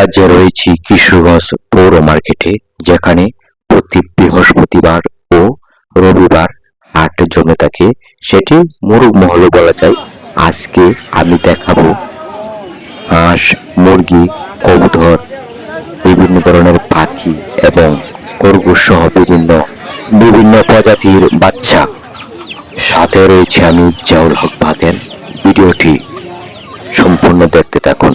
আজ রয়েছি কিশোরগঞ্জ পৌর মার্কেটে, যেখানে প্রতি বৃহস্পতিবার ও রবিবার হাট জমে থাকে। সেটি মুরুগ মহলে বলা যায়। আজকে আমি দেখাবো হাঁস, মুরগি, কবুতর, বিভিন্ন ধরনের পাখি এবং খরগোশ সহ বিভিন্ন বিভিন্ন প্রজাতির বাচ্চা। সাথে রয়েছে আমি জাউল হক ভাতের ভিডিওটি সম্পূর্ণ দেখতে থাকুন।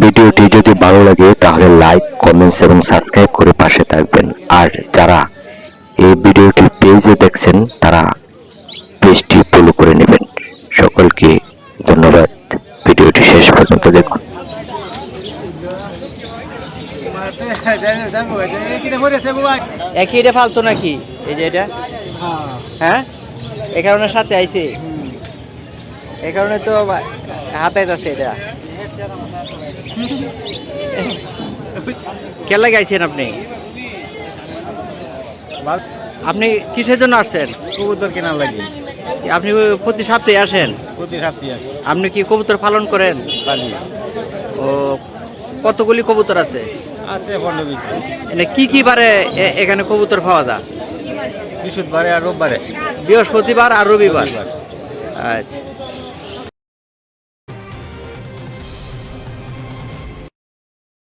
ভিডিওটি যদি ভালো লাগে, তাহলে লাইক কমেন্টস এবং সাবস্ক্রাইব করে পাশে থাকবেন। আর যারা এই ভিডিওটি পেজে দেখছেন, তারা পেজটি ফলো করে নেবেন। সকলকে ধন্যবাদ। ভিডিওটি শেষ পর্যন্ত দেখুন। একই এটা ফালতো নাকি? এই যে এটা? হ্যাঁ। এই কারণে সাথে আইছে। এই কারণে তো হাতায় আছে এটা কেলা গাইছেন আপনি? আপনি কিসের জন্য আসছেন? কবুতর কেনার লাগে। আপনি প্রতি সপ্তাহে আসেন? প্রতি সপ্তাহে আছে আপনি কি কবুতর পালন করেন? ও কতগুলি কবুতর আছে? কি কি বারে এখানে কবুতর পাওয়া যায়? বৃহস্পতিবারে আর রোববারে। বৃহস্পতিবার আর রবিবার। আচ্ছা।